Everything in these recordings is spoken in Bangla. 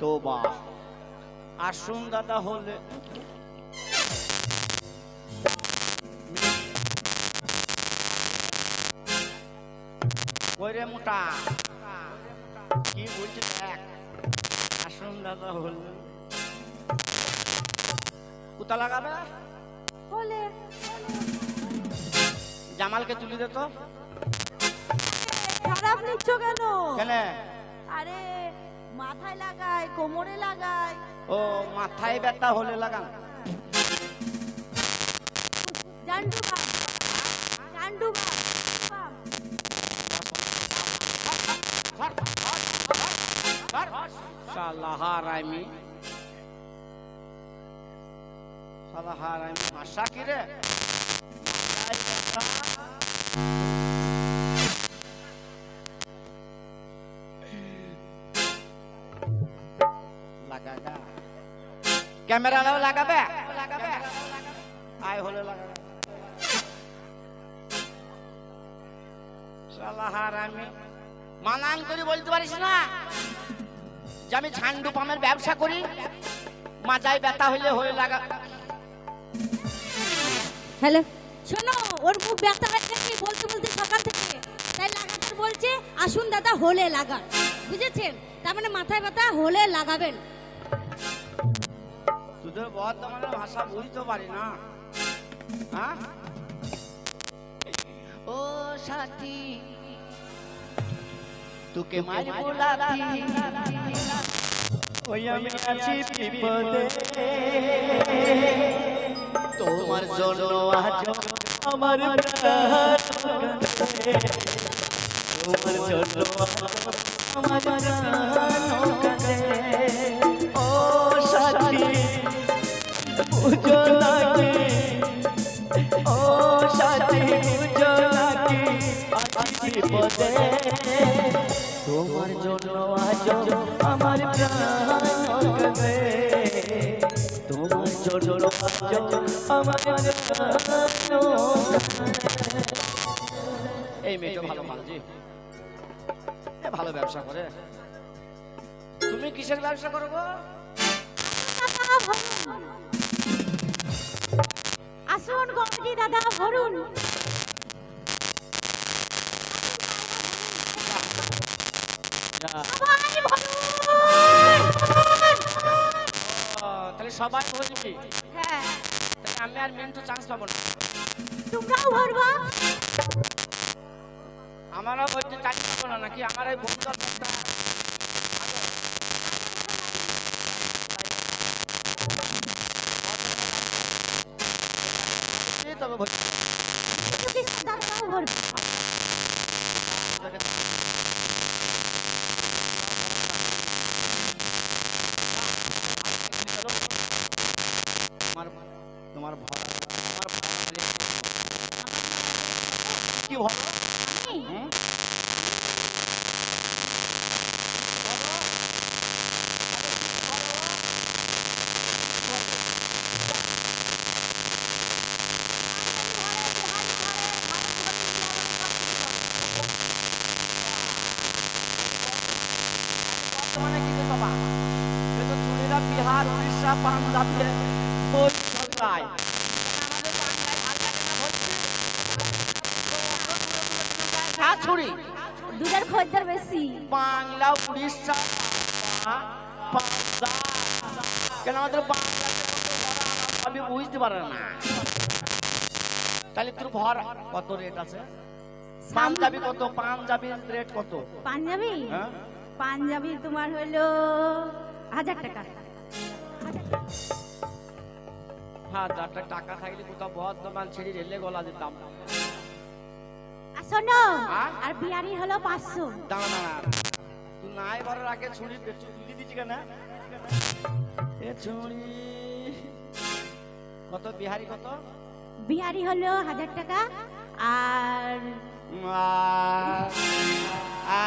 তো বা আসুন দাদা হলে। ওরে মোটা কি বলছিস দেখ আসুন দাদা হলে। কোথা লাগাবে? হলে। জামালকে তুলি দে তো। খারাপ নিচ্ছ কেন? কেন? আরে মাথায় লাগাই কোমরে লাগাই ও মাথায় ব্যথা হলে লাগান। জান্ডু বাম। জান্ডু বাম। বাম। শালা হারামি শালা হারামি ভাষা কি রে ক্যামেরা লাগাবে লাগাবে? আয় হলে লাগাবে। মানান বলতে পারিস না? যে আমি পামের ব্যবসা করি, মাজায় ব্যথা হইলে হয়ে লাগা হ্যালো। শোনো ওর মুখ ব্যথা হয়ে গেছে বলতে বলতে সকাল থেকে। তাই লাগাতে বলছে আসুন দাদা হলে লাগান। বুঝেছেন? তার মানে মাথায় ব্যথা হলে লাগাবেন। তোদের বর্তমানে ভাষা বুঝতে পারি না। হ্যাঁ? ও সাথী তোকে মারবো লাথি। ওই আমি আছি বিপদে। তোমার জন্য আজ আমার। তোমার জন্য আমার ও সাথী বুঝো নাকি ও সাথী বুঝো নাকি বিপদে তোমার জন্য আজ আমার প্রাণ এই মেয়েটা ভালো মানজি ভালো ব্যবসা করে। তুমি কিসের ব্যবসা করো গো? আসুন গমজি দাদা ভরুন সবাই ভরুন ও, তাহলে সবাই বলবি হ্যাঁ। আমি আর মিন্টু চান্স পাবো না। তোমরাও ভরবা আমারও বলতে চান্স পাবো না নাকি আমার এই বন্ধু বন্ধুটা তবে বলছি দাদাও ভরবে তোমার তোমার ভরা তোমার ভরা কি ভরা আমি হুম? বর্তমানে কি রে বাবা এ তো চুরিরা বিহার উড়িষ্যা পাঞ্জাবে ওই সবাই আমাদের বাংলায় ভালো লাগে না বলছি ছুরি দুধের খদ্দের বেশি। বাংলা উড়িষ্যা কেন আমাদের আমার আমি বুঝতে পারে না। তাহলে তোর ভর কত রেট আছে? পাঞ্জাবি কত? পাঞ্জাবির রেট কত? পাঞ্জাবি? হ্যাঁ? পাঞ্জাবি তোমার হলো হাজার টাকা। হাজারটা টাকা থাকলে কোথাও বর্ধমান ছেড়ে রেলে গলা দিতাম। শোনো? আর বিয়ারি হলো পাঁচশো। দাঁড়া তুই নাই ঘরের আগে ছুরি তুলে দিচ্ছি কেন? এ ছুরি কত? বিহারি কত? বিহারি হলো হাজার টাকা আর আ,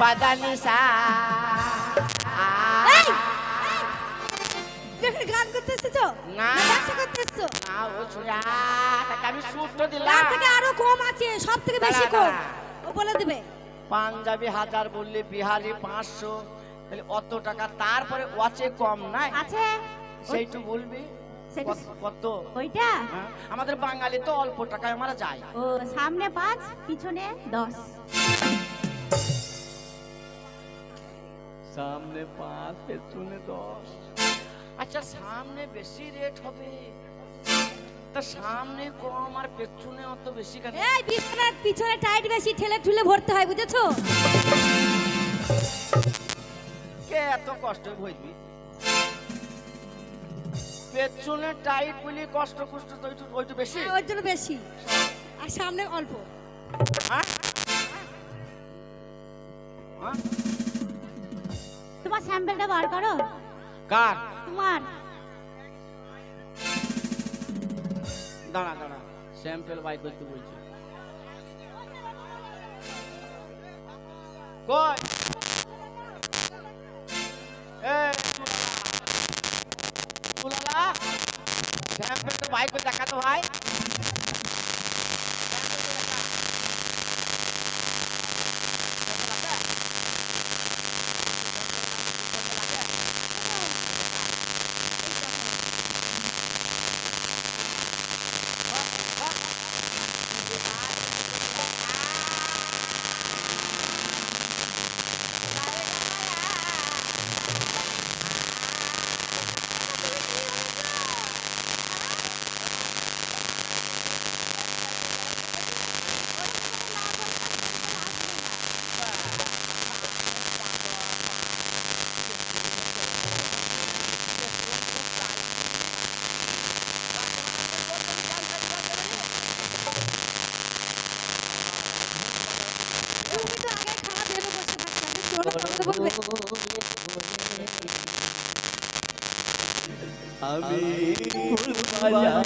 বাদানি সা আ। এই! তুমি এখানে গান করতে এসেছ না। না ব্যবসা করতে এসেছ না, ও ছুরি, তাকে আমি সুট্টো দিলাম। তার থেকে আরও কম আছে সব থেকে বেশি কম। ও বলে দেবে। পাঞ্জাবি হাজার বললি বিহারি পাঁচশো। তাহলে অত টাকা তারপরে ওয়াচে কম নাই? আছে। সেইটু বলবি? কত- কত? ওইটা? হ্যাঁ? আমাদের বাঙালি তো অল্প টাকায় আমরা যাই ও সামনে পাঁচ পিছনে দশ। সামনে পাঁচ পেছনে দশ আচ্ছা সামনে বেশি রেট হবে। তা সামনে কম আর পেছনে অত বেশি কেন? এই বিছানার পিছনে টাইট বেশি ঠেলে ঠুলে ভরতে হয় বুঝেছ? কে এত কষ্ট ভইবি পেছনে টাইট বলি কষ্ট কষ্ট তো একটু ওইটু বেশি? হ্যাঁ, ওর জন্য বেশি। আর সামনে অল্প। হ্যাঁ? হ্যাঁ? তোমার স্যাম্পেলটা বার করো। কার? তোমার। দাঁড়া দাঁড়া। স্যাম্পেল বাই করতে বলছি। কই? এই তুলালা স্যাম্পেল বাই করে দেখা তো ভাই। আমি ফুল বাজার